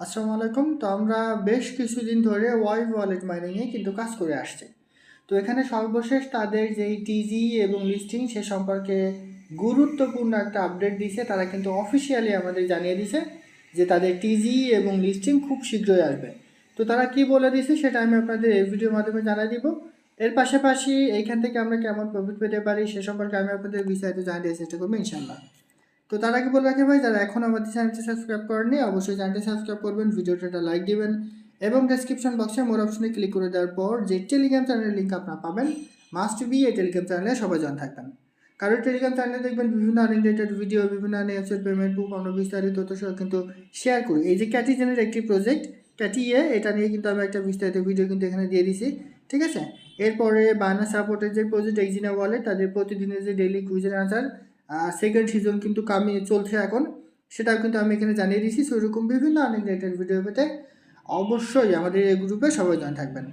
আসসালামু আলাইকুম। তো আমরা বেশ কিছুদিন ধরে ওয়াইভ ওয়ালেট মাইনিংয়ে কিন্তু কাজ করে আসছি। তো এখানে সর্বশেষ তাদের যেই টিজি এবং লিস্টিং সে সম্পর্কে গুরুত্বপূর্ণ একটা আপডেট দিছে, তারা কিন্তু অফিসিয়ালি আমাদের জানিয়ে দিছে যে তাদের টিজি এবং লিস্টিং খুব শীঘ্রই আসবে। তো তারা কি বলে দিছে সেটা আমি আপনাদের এই ভিডিওর মাধ্যমে জানিয়ে দিব। এর পাশাপাশি এইখান থেকে আমরা কেমন প্রফিট পেতে পারি সে সম্পর্কে আমি আপনাদের বিস্তারিত জানিয়ে দেওয়ার চেষ্টা করব ইনশাল্লাহ তো তার আগে বলে রাখি ভাই, যারা এখন আমাদের চ্যানেলটি সাবস্ক্রাইব করেননি, অবশ্যই চ্যানেলটি সাবস্ক্রাইব করবেন ভিডিওটা একটা লাইক দিবেন এবং ডেসক্রিপশন বক্সে মোর অপশনে ক্লিক করে দেওয়ার পর যে টেলিগ্রাম চ্যানেলের লিঙ্ক আপনারা পাবেন মাস্ট বি এই টেলিগ্রাম চ্যানেলে সবাই জয়েন থাকবেন। কারণ টেলিগ্রাম চ্যানেলে দেখবেন বিভিন্ন আনরিলেটেড ভিডিও বিভিন্ন অ্যাপসের পেমেন্ট বুক আমরা বিস্তারিত তথ্য সহ কিন্তু শেয়ার করি। এই যে ক্যাটি ক্যাটিজেনের একটি প্রজেক্ট ক্যাটিএ এটা নিয়ে কিন্তু আমি একটা বিস্তারিত ভিডিও কিন্তু এখানে দিয়ে দিছি, ঠিক আছে? এরপরে বায়না সাপোর্টের যে প্রজেক্ট এক্সিনা ওয়ালেট তাদের প্রতিদিনের যে ডেইলি কুইজের আনসার সেকেন্ড সিজন কিন্তু কামি, চলছে এখন। সেটাও কিন্তু আমি এখানে জানিয়ে দিয়েছি। সেরকম বিভিন্ন আনরিলেটেড ভিডিও পেতে অবশ্যই আমাদের এই গ্রুপে সবাই জয়েন থাকবেন।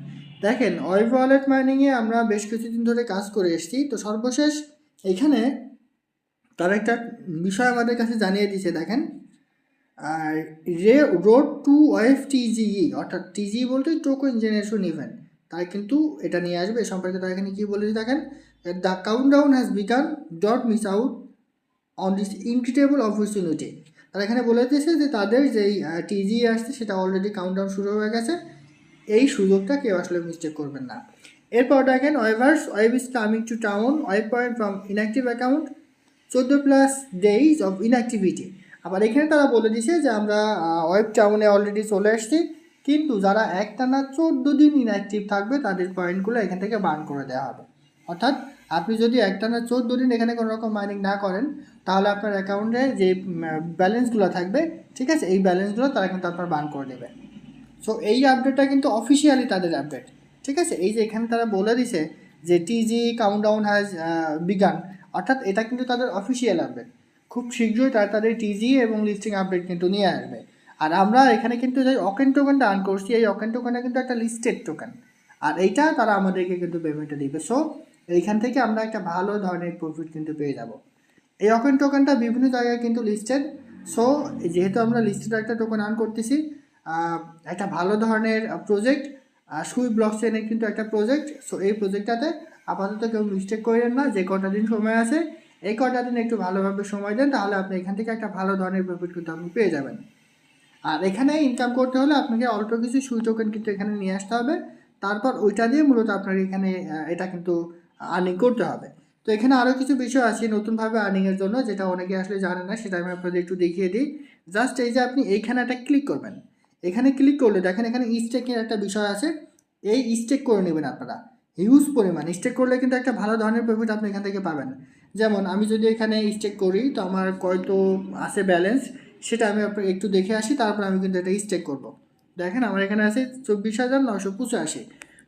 দেখেন ওয়েব ওয়ালেট মাইনিংয়ে আমরা বেশ কিছুদিন ধরে কাজ করে এসেছি। তো সর্বশেষ এখানে তার একটা বিষয় আমাদের কাছে জানিয়ে দিয়েছে, দেখেন। আর রে রোড টু ওয়েফ টিজিই অর্থাৎ টিজি বলতে টোকন জেনারেশন ইভেন্ট তারা কিন্তু এটা নিয়ে আসবে। এ সম্পর্কে তারা এখানে কী বলেছে, দেখেন? The countdown has begun dot miss out on this incredible opportunity তারা এখানে বলে দিয়েছে যে তাদের যেই টিজি আসছে, সেটা অলরেডি কাউন্টডাউন শুরু হয়ে গেছে। এই সুযোগটা কেউ আসলে মিস্টেক করবেন না। এরপর দেখেন wavers wave is coming to town wave point from inactive account চোদ্দ প্লাস ডেইজ অফ ইনঅ্যাক্টিভিটি আবার এখানে তারা বলে দিছে যে আমরা ওয়েব টাউনে অলরেডি চলে এসেছি, কিন্তু যারা একটানা চোদ্দ দিন ইনঅ্যাক্টিভ থাকবে, তাদের পয়েন্টগুলো এখান থেকে বার্ন করে দেওয়া হবে। অর্থাৎ আপনি যদি একটানা চোদ্দ দিন এখানে কোনো রকম মাইনিং না করেন, তাহলে আপনার অ্যাকাউন্টে যে ব্যালেন্সগুলো থাকবে, ঠিক আছে? এই ব্যালেন্সগুলো তারা কিন্তু আপনার বার্ন করে দেবে। সো এই আপডেটটা কিন্তু অফিসিয়ালি তাদের আপডেট ঠিক আছে? এই যে এখানে তারা বলে দিছে যে টিজি কাউন্টডাউন হ্যাজ বিগান অর্থাৎ এটা কিন্তু তাদের অফিসিয়াল আপডেট খুব শীঘ্রই তারা তাদের টিজি এবং লিস্টিং আপডেট কিন্তু নিয়ে আসবে। আর আমরা এখানে কিন্তু যে অকেন টোকেনটা আর্ন করছি, এই অকেন টোকেনটা কিন্তু একটা লিস্টেড টোকেন আর এইটা তারা আমাদেরকে কিন্তু পেমেন্টটা দিবে। সো এইখান থেকে আমরা একটা ভালো ধরনের প্রফিট কিন্তু পেয়ে যাব। এই অকেন টোকেনটা বিভিন্ন জায়গায় কিন্তু লিস্টেড সো যেহেতু আমরা লিস্টেড একটা টোকেন আর্ন করতেছি একটা ভালো ধরনের প্রজেক্ট সুই ব্লক চেনের কিন্তু একটা প্রজেক্ট সো এই প্রজেক্টটাতে আপাতত কেউ মিস্টেক করেন না, যে কটা দিন সময় আছে, এই কটা দিন একটু ভালোভাবে সময় দেন, তাহলে আপনি এখান থেকে একটা ভালো ধরনের প্রফিট কিন্তু আপনি পেয়ে যাবেন। আর এখানে ইনকাম করতে হলে আপনাকে অল্প কিছু সুই টোকেন কিন্তু এখানে নিয়ে আসতে হবে, তারপর ওইটা দিয়ে মূলত আপনার এখানে এটা কিন্তু আর্নিং করতে হবে। তো এখানে আরও কিছু বিষয় আছে নতুনভাবে আর্নিংয়ের জন্য, যেটা অনেকে আসলে জানে না, সেটা আমি আপনাদের একটু দেখিয়ে দিই। জাস্ট এই যে আপনি এইখানে একটা ক্লিক করবেন। এখানে ক্লিক করলে দেখেন এখানে স্টেকের একটা বিষয় আছে। এই স্টেক করে নেবেন আপনারা। হিউজ পরিমাণ। স্টেক করলে কিন্তু একটা ভালো ধরনের প্রফিট আপনি এখান থেকে পাবেন। যেমন আমি যদি এখানে স্টেক করি, তো আমার কত আছে ব্যালেন্স সেটা আমি আপনাকে একটু দেখে আসি, তারপর আমি কিন্তু এটা স্টেক করব। দেখেন আমার এখানে আছে চব্বিশ হাজার নশো পঁচাশি।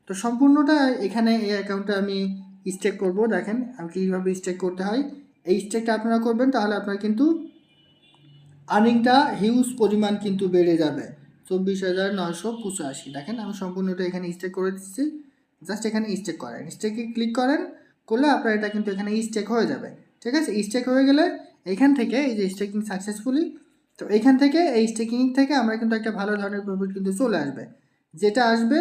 তো সম্পূর্ণটা এখানে এই অ্যাকাউন্টে আমি স্টেক করব। দেখেন, আমি কীভাবে স্টেক করতে হয়। এই স্টেকটা আপনারা করবেন, তাহলে আপনার কিন্তু আর্নিংটা হিউজ পরিমাণ কিন্তু বেড়ে যাবে। চব্বিশ হাজার নয়শো পঁচাশি। দেখেন, আমি সম্পূর্ণটা এখানে স্টেক করে দিচ্ছি। জাস্ট এখানে স্টেক করেন। স্টেকে ক্লিক করেন, করলে আপনার এটা কিন্তু এখানে স্টেক হয়ে যাবে। ঠিক আছে? স্টেক হয়ে গেলে এখান থেকে, এই যে স্টেকিং সাকসেসফুলি তো এখান থেকে, এই স্টেকিং থেকে আমরা কিন্তু একটা ভালো ধরনের প্রফিট কিন্তু চলে আসবে। যেটা আসবে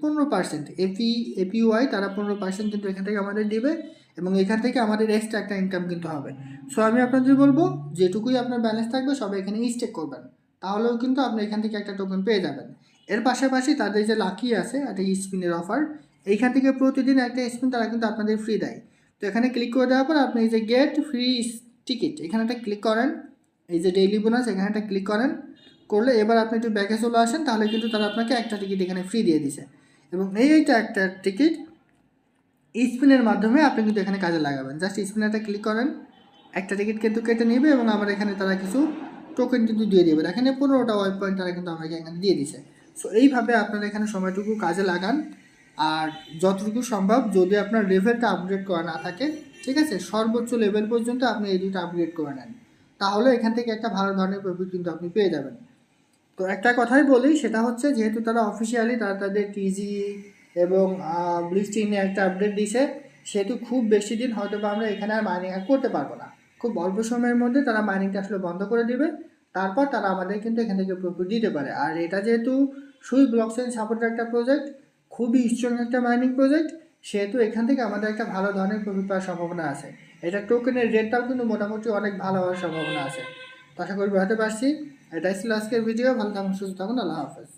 পনেরো পার্সেন্ট এপি এপিওয়াই তারা পনেরো পার্সেন্ট কিন্তু এখান থেকে আমাদের দিবে এবং এখান থেকে আমাদের এক্সট্রা একটা ইনকাম কিন্তু হবে। সো আমি আপনাদের বলব, যেটুকুই আপনার ব্যালেন্স থাকবে, সবাই এখানে স্টেক করবেন। তাহলেও কিন্তু আপনি এখান থেকে একটা টোকেন পেয়ে যাবেন। এর পাশাপাশি তাদের যে লাকি আছে, একটা স্পিনের অফার এইখান থেকে প্রতিদিন একটা স্পিন তারা কিন্তু আপনাদের ফ্রি দেয়। তো এখানে ক্লিক করে দেওয়ার পর আপনি এই যে গেট ফ্রি টিকিট এখানে একটা ক্লিক করেন। এই যে ডেইলি বোনাস এখানে একটা ক্লিক করেন। করলে এবার আপনি একটু ব্যাকে চলে আসেন, তাহলে কিন্তু তারা আপনাকে একটা টিকিট এখানে ফ্রি দিয়ে দিছে। এবং এই এইটা একটা টিকিট স্পিনের মাধ্যমে আপনি কিন্তু এখানে কাজে লাগাবেন। জাস্ট স্পিনারটা ক্লিক করেন, একটা টিকিট কিন্তু কেটে নেবে এবং আমার এখানে তারা কিছু টোকেন কিন্তু দিয়ে দেবে। এখানে পনেরোটা ওয়েব পয়েন্ট তারা কিন্তু আমাকে এখানে দিয়ে দিছে। সো এইভাবে আপনারা এখানে সময়টুকু কাজে লাগান। আর যতটুকু সম্ভব যদি আপনার লেভেলটা আপগ্রেড করা না থাকে, ঠিক আছে, সর্বোচ্চ লেভেল পর্যন্ত আপনি এই দুটো আপগ্রেড করে নেন। তাহলে এখান থেকে একটা ভালো ধরনের প্রফিট কিন্তু আপনি পেয়ে যাবেন। তো একটা কথাই বলি, সেটা হচ্ছে যেহেতু তারা অফিসিয়ালি তারা তাদের টিজি এবং ব্লিস্টিং একটা আপডেট দিছে সেহেতু খুব বেশি দিন হয়তো বা আমরা এখানে আর মাইনিং আর করতে পারব না। খুব অল্প সময়ের মধ্যে তারা মাইনিংটা আসলে বন্ধ করে দিবে, তারপর তারা আমাদের কিন্তু এখান থেকে প্রফিট দিতে পারে। আর এটা যেহেতু সুই ব্লক চেইন সাপোর্টের একটা প্রজেক্ট খুবই স্ট্রং একটা মাইনিং প্রজেক্ট সেহেতু এখান থেকে আমাদের একটা ভালো ধরনের প্রফিট পাওয়ার সম্ভাবনা আছে। এটা টোকেনের রেটটাও কিন্তু মোটামুটি অনেক ভালো হওয়ার সম্ভাবনা আছে। আশা করি বুঝতে পারছি। এটাই ছিল আজকের ভিডিও ভালো থাকুন সুস্থ থাকুন আল্লাহ হাফেজ